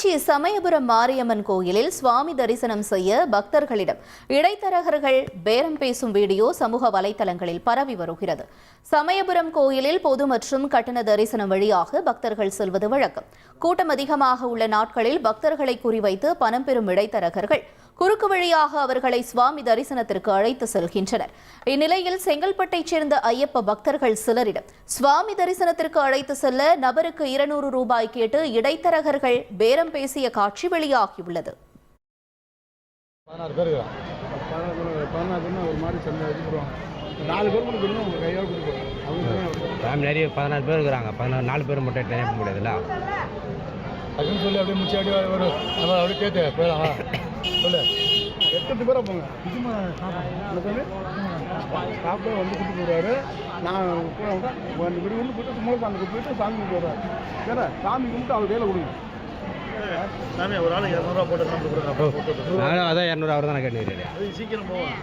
திருச்சி சமயபுரம் மாரியம்மன் கோயிலில் சுவாமி தரிசனம் செய்ய பக்தர்களிடம் இடைத்தரகர்கள் பேரம் பேசும் வீடியோ சமூக வலைதளங்களில் பரவி வருகிறது. சமயபுரம் கோயிலில் பொது மற்றும் கட்டண தரிசனம் வழியாக பக்தர்கள் செல்வது வழக்கம். கூட்டம் அதிகமாக உள்ள நாட்களில் பக்தர்களை குறிவைத்து பணம் பெறும் இடைத்தரகர்கள் குறுக்கு வழியாக அவர்களை சுவாமி தரிசனத்திற்கு அழைத்து செல்கின்றனர். இந்நிலையில் செங்கல்பட்டைச் சேர்ந்த ஐயப்ப பக்தர்கள் சிலரிடம் சுவாமி தரிசனத்திற்கு அழைத்து செல்ல நபருக்கு இருநூறு ரூபாய் கேட்டு இடைத்தரகர்கள் பேரம் பேசிய காட்சி வெளியாகியுள்ளது. நிறைய பதினாறு பேர் இருக்கிறாங்க. பதினாறு நாலு பேர் மட்டும் நினைக்க முடியாதுல்ல அதுன்னு சொல்லி அப்படியே முடிச்சு அப்படியே ஒரு நம்ம அப்படியே கேட்டு போயிடலாம் சொல்லு. எட்டு பேராக போங்க. சாப்பிட வந்து கூட்டு போடுவாரு நான் கூட ரெண்டு பேர் ஒன்று போயிட்டு சும்மா சாமி போயிட்டு சாமி கும்பிட்டு வருவார் சரி சாமி கும்பிட்டு அவர் கையில் கொடுங்க. சாமி ஒரு ஆள் இரநூறுவா போட்டு நானும் அதான் இரநூறு அவர் தானே கேட்டுக்கிறேன். அது சீக்கிரம் போவோம்.